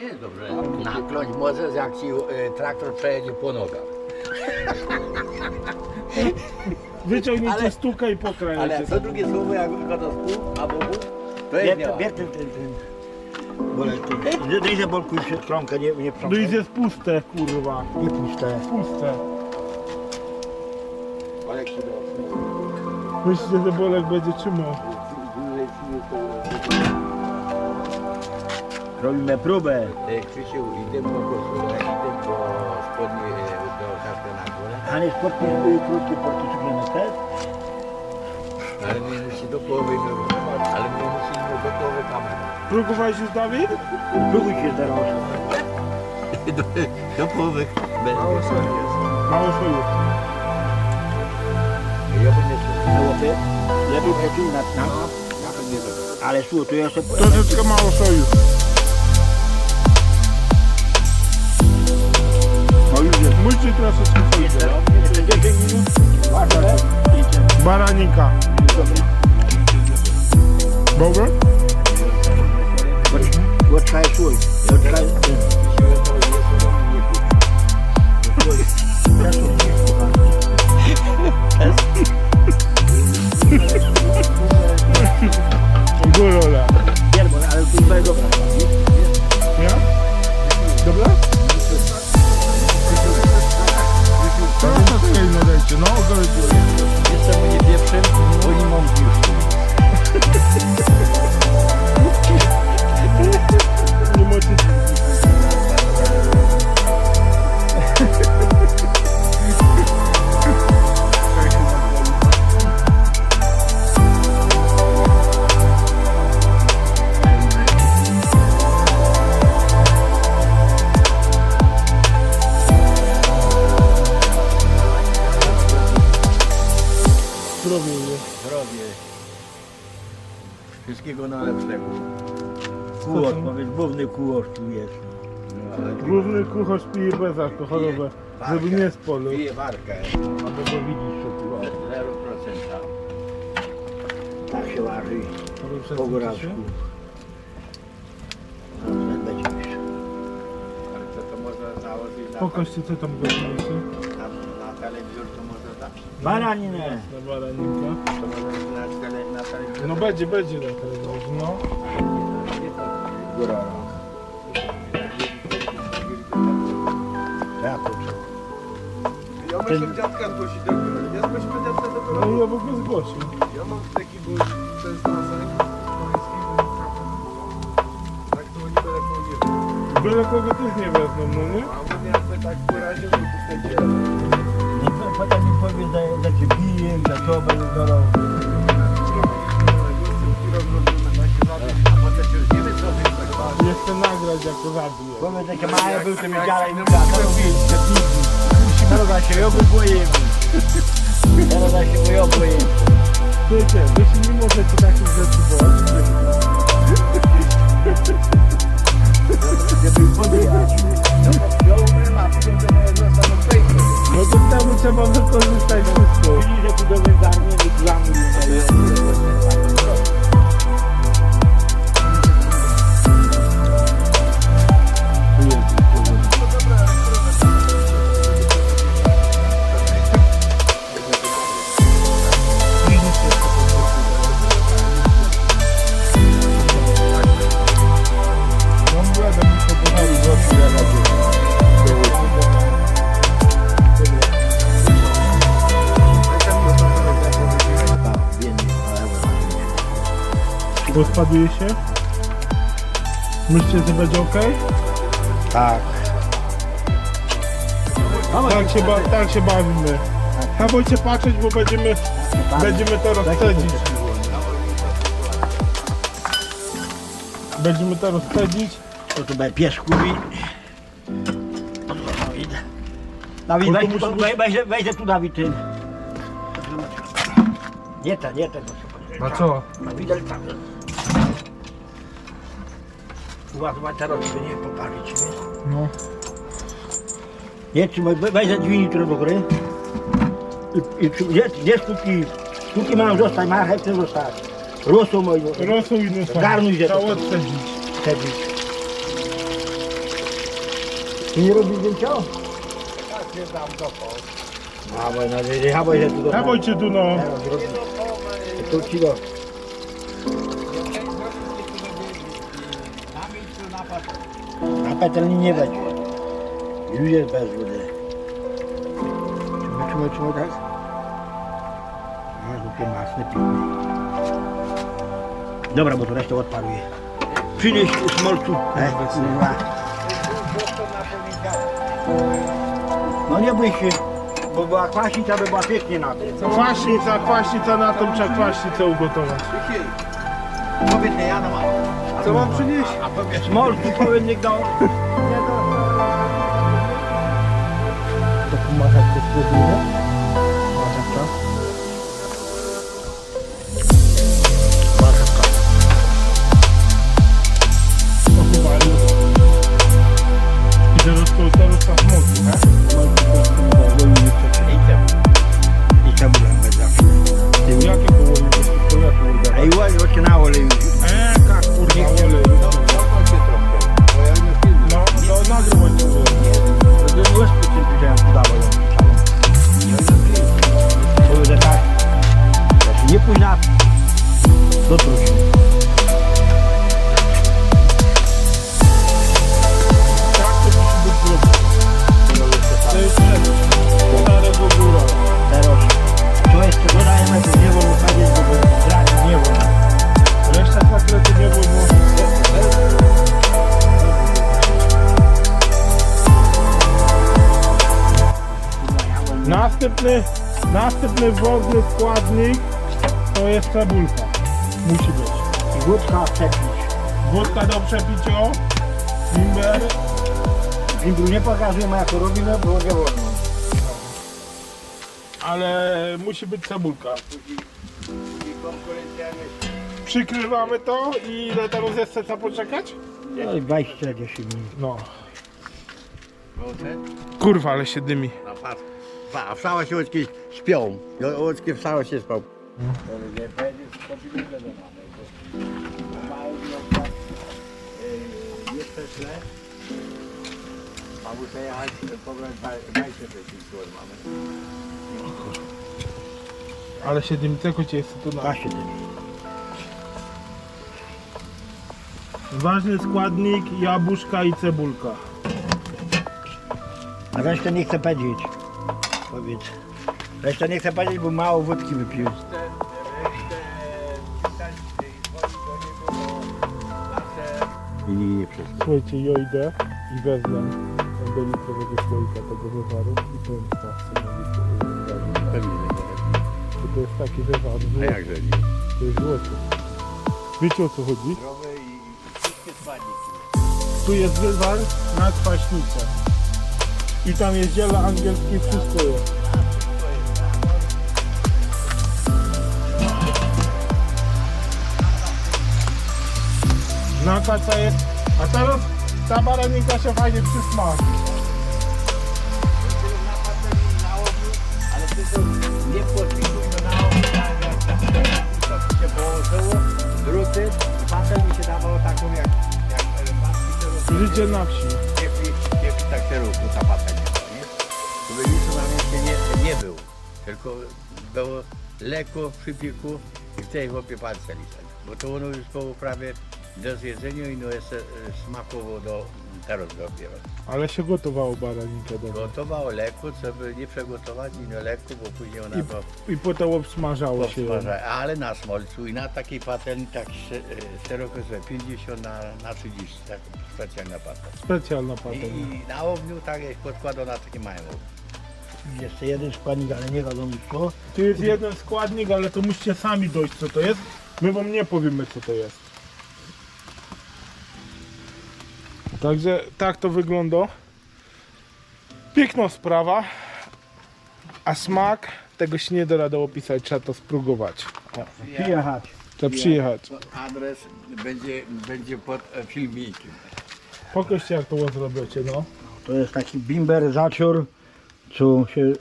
nie jest dobrze. Nakląć możesz, jak ci y, traktor przejedzie po nogach. Wyciągnijcie Ale- stukę i Ale pokrajcie. co drugie słowo, jak wypada z pół, albo pół, to jest miała. bier ten, ten, ten. Bolek, ten. Dejże bolku się nie, nie No i jest puste, kurwa. Nie puste. Puste. Ale ci do... Myślicie, że Bolek będzie trzymał? Robimy próbę. E, Krzysiu, idę po prostu, idę po spodnie e, do kasy na górę, A nie sportnie, y, krótkie porty ciągniemy też. ale my musi do połowy, no, ale my musimy do połowy kamerę. Próbowałeś już, Dawid? Próbuj się teraz. Do, do połowy będzie. Mało soju. Ja będę się... Na łopie. Lepiej lecił na na. Ja będę zrobił. Ale słuchaj, tu jeszcze... Troszeczkę mało soju. Musicie troszeczkę soju. Jeszcze 10 minut. Ważne. Baraninka. Kucharz pije bezalkoholowe, żeby nie spolał. Piję warkę. A bo go widzisz, co tu o. 0%. Tak się waży. Ale Po góralsku. No, będzie już. Ale co to można założyć na, Pokażcie co tam gotujecie. na, na telewizor, to można dać. Baraninę. Na. To można telewizor. No będzie, będzie na telewizorze, no. Góra. Ja muszę dziadka zgłosić do góry. Ja zgłosimy dziadka do No góry. i ja bym go zgłosił. Ja mam taki nosek. Tak to oni będą powiedzieć. Byle kogo też nie wezmą, no nie? A on jakby tak wyraził, to tutaj dzielę. No to potem mi powie, że, że cię biję, że co będę dorał. Nie chcę nagrać jak to zabiję. Powiedz, że cię mają był, to mi dziaraj, mi da, to robię, że. Teraz się oboje Teraz się oboje Wiecie, wy się nie możecie takich rzeczy podjechać. No to temu trzeba wykorzystać wszystko. Widzisz, że tu do wędzarni, reklamy. No Rozpaduje się? Myślicie, że będzie ok? Tak. Tak się, ba- tak się bawimy. Ja bójcie patrzeć, bo będziemy, będziemy to rozcedzić. Będziemy to rozcedzić. To tu będzie pieszkowi. Dawid, Bo to weź, być- weź, weź, weź tu Dawid ten. Nie ten, nie ten. A co? Dawid, ale tam. Uwaga, teraz to nie poparzyć, wiesz? No. Nie, trzymaj, we- weź za dźwignię tu do góry. I, i, gdzie, gdzie sztuki? Sztuki mają zostać, marchewce zostać. Rosą moje. Rosół i nosa. Garnuj się Trzeba to. odcedzić. Wtedy. Ty nie robisz zdjęcia? Tak się tam kopał. A, bo na jechałeś się tu do... Dawajcie tu no. Teraz. Tu ci go. Nie będzie. Już jest bez wody. Trzymaj, trzymaj, trzymaj tak. No, głupie masne pilne. Dobra, bo to resztę odparuję. Przynieś smolcu. E, kurwa. No nie bój się, bo była kwasica, by była pięknie na tym. Kwaśnica, kwaśnica na tym trzeba kwaśnicę ugotować. Powiedz nie, ja na mam. Co mam przynieść? Smolcu powiem niech dał. To sklepuje? Marchewka. Marchewka. Pochowali. I teraz to teraz tak mocno, tak? I cebulę bez zawsze. Jakie połowy? To jak kurde? Ej, ładnie, chodźcie na olej. E, następny ważny składnik to jest cebulka. Musi być. Wódka przepić. Wódka do przepicia, bimber, nie pokazujemy jak to robimy, bo nie wolno. ale musi być cebulka. Przykrywamy to i ile tam jest chce poczekać? No i 20 minut. No. Kurwa, ale się dymi. na. A wstała się łódzki śpią. Łódzki wstała się spał. A muszę jechać, pobrać bajkę tej mamy. Ale się dymi, tylko cię jest tu na... 20 dni. Ważny składnik, jabłuszka i cebulka. A resztę nie chcę powiedzieć. Powiedz. Resztę nie chcę powiedzieć, bo mało wódki wypiłem. I nie przez Słuchajcie, ja idę i wezmę do litrowego słoika tego wywaru i powiem tak sobie Pewnie nie Bo to jest taki wywar, A jakże nie? to jest złoty. Wiecie o co chodzi? Zdrowe i wszystkie składniki. Tu jest wywar na kwaśnicę. I tam jest ziele angielskie, wszystko jest. Na kaca jest. A teraz ta baraninka się fajnie przysmaży. to nie podpisuj to na tak to się położyło, druty i patelni się dawało taką jak, to Życie na wsi. Tylko było lekko w i w tej chłopie palce lizać, bo to ono już było prawie do zjedzenia i no jest e, smakowo do teraz dopiero. Ale się gotowało baraninkę do Gotował lekko, co by nie przegotować i no lekko, bo później ona to I potem obsmażało się. powsparza. Ale na smolcu i na takiej patelni tak e, szeroko, że 50 na, na 30, tak specjalna patelnia. Specjalna I, patelnia. I na ogniu tak jest podkładał na takie małe ogniu. Jeszcze jeden składnik, ale nie wiadomo co. Tu jest jeden składnik, ale to musicie sami dojść co to jest. My wam nie powiemy co to jest. Także tak to wygląda. Piękna sprawa. A smak tego się nie da rady opisać, trzeba to spróbować. Przyjechać. Trzeba przyjechać. Adres będzie, będzie pod e, filmikiem. Pokażcie jak to zrobicie, no. To jest taki bimber zacior, co się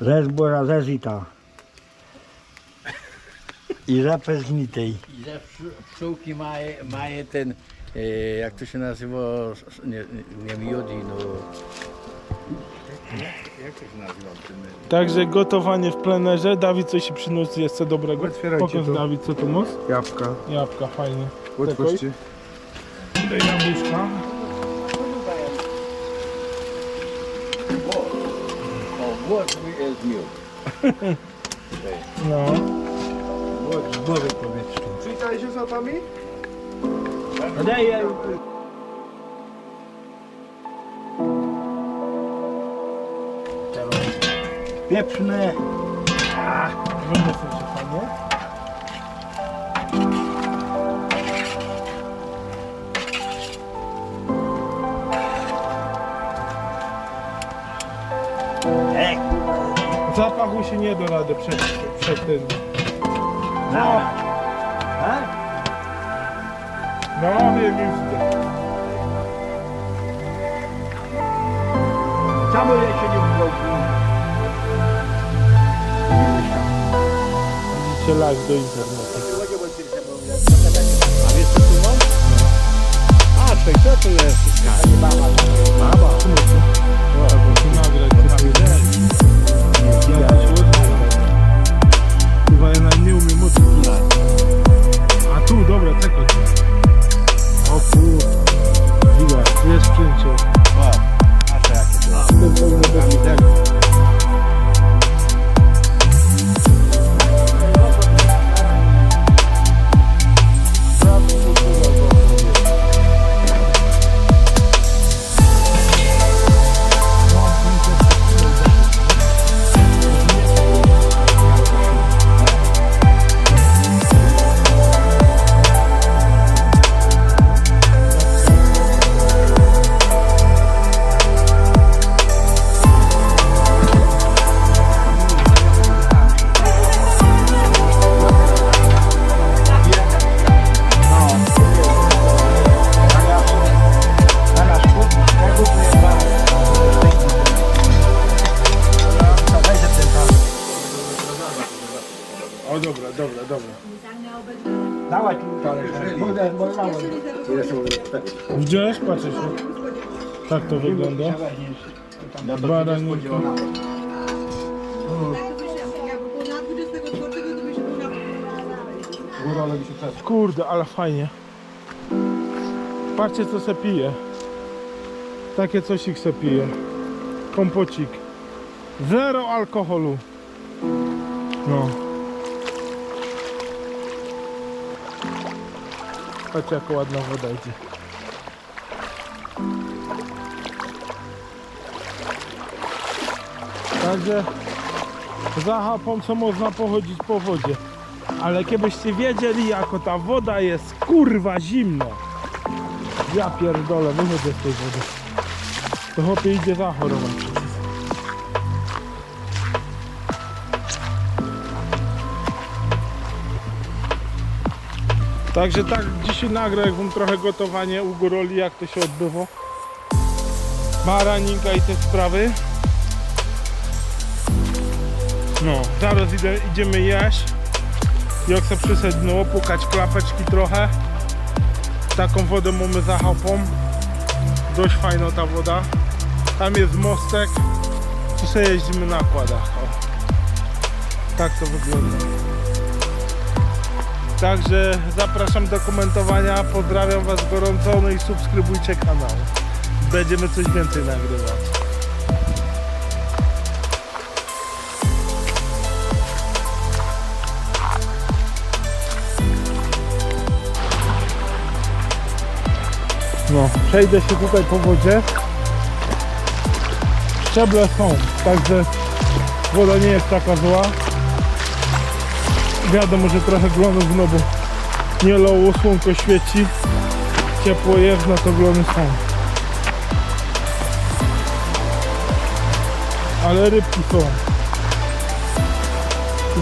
ze zbora zezita. I rzepę zgnitej. I pszczó- pszczółki mają, mają ten e, jak to się nazywa, nie, nie miodi, no... Jak to się nazywa? Ten, Także gotowanie w plenerze. Dawid coś ci przyniósł jeszcze dobrego. Otwierajcie Pokaż to. Dawid co tu masz. Jabłka. Jabłka, fajnie. Otwórzcie. Tutaj jabłuszka. What jest miód. No. Zbory powietrzne. Przyjechałeś się z atami? No daj, ja... Pieprzne. Wyniosę Zapachu się nie da rady przed, przed tym. no. No, wiem już. to. Czemu ja się nie? Widzicie live do internetu. A wiesz co tu mam? A, to jest? Tak to wygląda. Baraninka. Kurde, ale fajnie. Patrzcie co se pije. Takie coś ich se pije. Kompocik. Zero alkoholu. No. Patrzcie jaka ładna woda idzie. Także za co można pochodzić po wodzie. Ale kiedyście wiedzieli jako ta woda jest kurwa zimna. Ja pierdolę, wychodzę z tej wody. To chłopie idzie zachorować. Także tak dzisiaj nagrę jak wam trochę gotowanie u góroli jak to się odbywa. Baraninka i te sprawy. No, zaraz idę, idziemy jeść. Jak se przysedź no, pukać klapeczki trochę. Taką wodę mamy za chałupą. Dość fajna ta woda. Tam jest mostek. Tu sobie jeździmy na kładach. O. Tak to wygląda. Także zapraszam do komentowania. Pozdrawiam Was gorąco no i subskrybujcie kanał. Będziemy coś więcej nagrywać. No, przejdę się tutaj po wodzie. Szczeble są, także woda nie jest taka zła. Wiadomo, że trochę glonów, no bo nie lało, słonko świeci. Ciepło jest, no to glony są. Ale rybki są.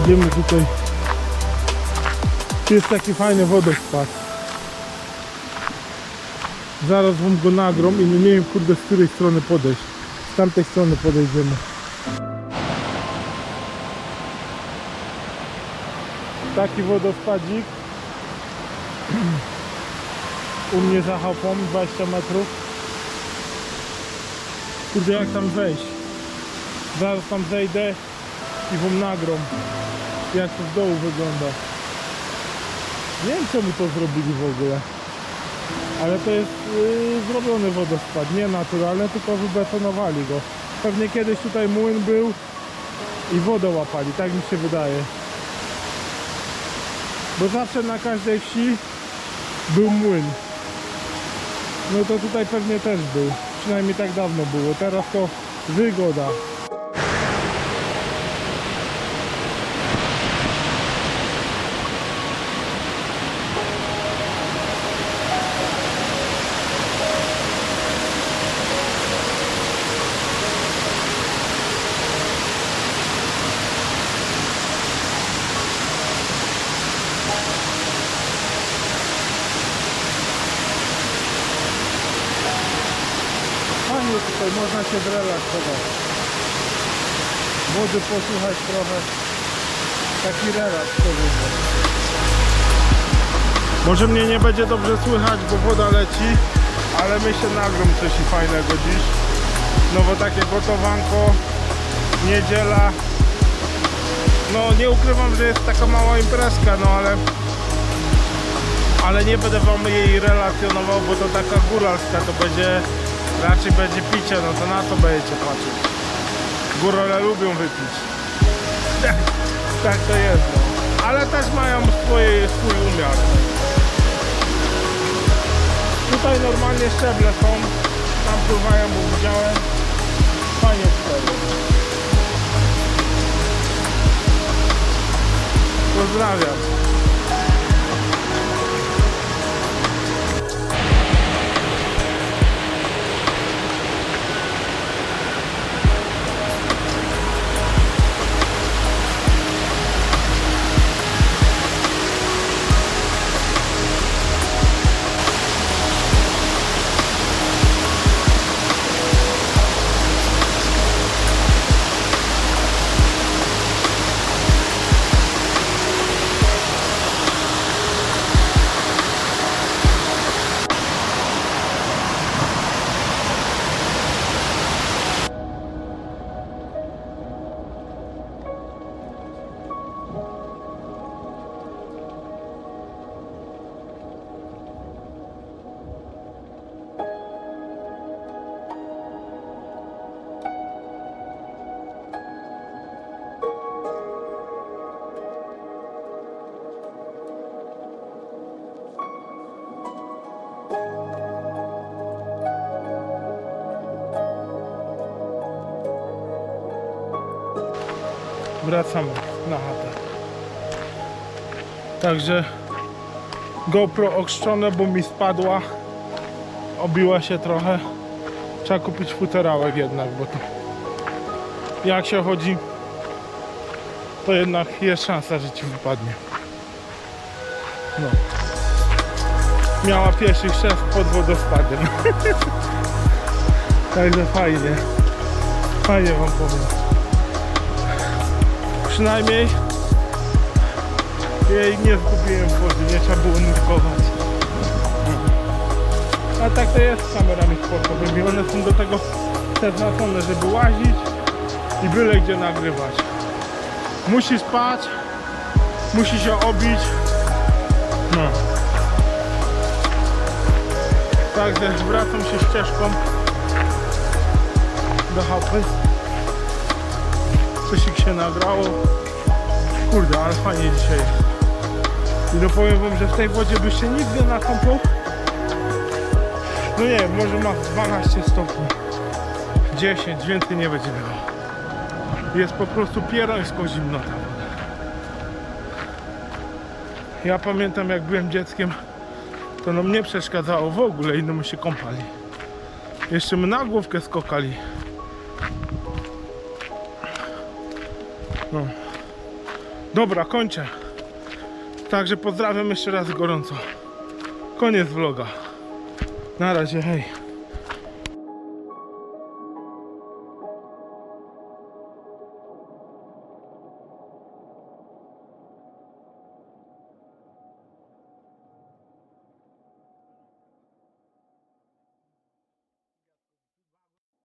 Idziemy tutaj. Tu jest taki fajny wodospad. Zaraz wam go nagrom i nie wiem kurde z której strony podejść. Z tamtej strony podejdziemy. Taki wodospadzik. u mnie za chałupą 20 metrów. Kurde jak tam wejść? Zaraz tam zejdę i wam nagram jak to z dołu wygląda. Nie wiem czemu to zrobili w ogóle. Ale to jest yy, zrobiony wodospad, nie naturalny, tylko wybetonowali go. Pewnie kiedyś tutaj młyn był i wodę łapali, tak mi się wydaje. Bo zawsze na każdej wsi był młyn. No to tutaj pewnie też był. Przynajmniej tak dawno było. Teraz to wygoda. Można się zrelaksować. Wody posłuchać trochę. Taki relaks. Może mnie nie będzie dobrze słychać, bo woda leci, ale myślę nagram coś fajnego dziś. No bo takie gotowanko, niedziela. No nie ukrywam, że jest taka mała imprezka, no ale ale nie będę wam jej relacjonował, bo to taka góralska to będzie raczej będzie picie, no to na to będziecie patrzeć. Górale lubią wypić. tak to jest, no. Ale też mają swoje, swój umiar. Tutaj normalnie szczeble są, tam pływają, bo widziałem. Fajnie tutaj. Pozdrawiam. Wracamy na chatę. Także GoPro okrzczone, bo mi spadła. Obiła się trochę. Trzeba kupić futerałek jednak, bo to jak się chodzi, to jednak jest szansa, że ci wypadnie. No. Miała pierwszy szef pod wodospadem. Także fajnie. Fajnie wam powiem przynajmniej jej nie zgubiłem w wodzie, nie trzeba było nurkować. A tak to jest z kamerami sportowymi, one są do tego przeznaczone, żeby łazić i byle gdzie nagrywać. Musi spać, musi się obić. No. Także wracam się ścieżką do chałupy coś się nagrało. Kurde, ale fajnie dzisiaj. I no powiem wam, że w tej wodzie byście nigdy na kąpał. No nie może ma 12 stopni. 10, więcej nie będzie było. Jest po prostu pierońsko zimno ta woda. Ja pamiętam jak byłem dzieckiem, to nam nie przeszkadzało w ogóle i no my się kąpali. Jeszcze my na główkę skokali. No. Dobra, kończę. Także pozdrawiam jeszcze raz gorąco. Koniec vloga. Na razie, hej.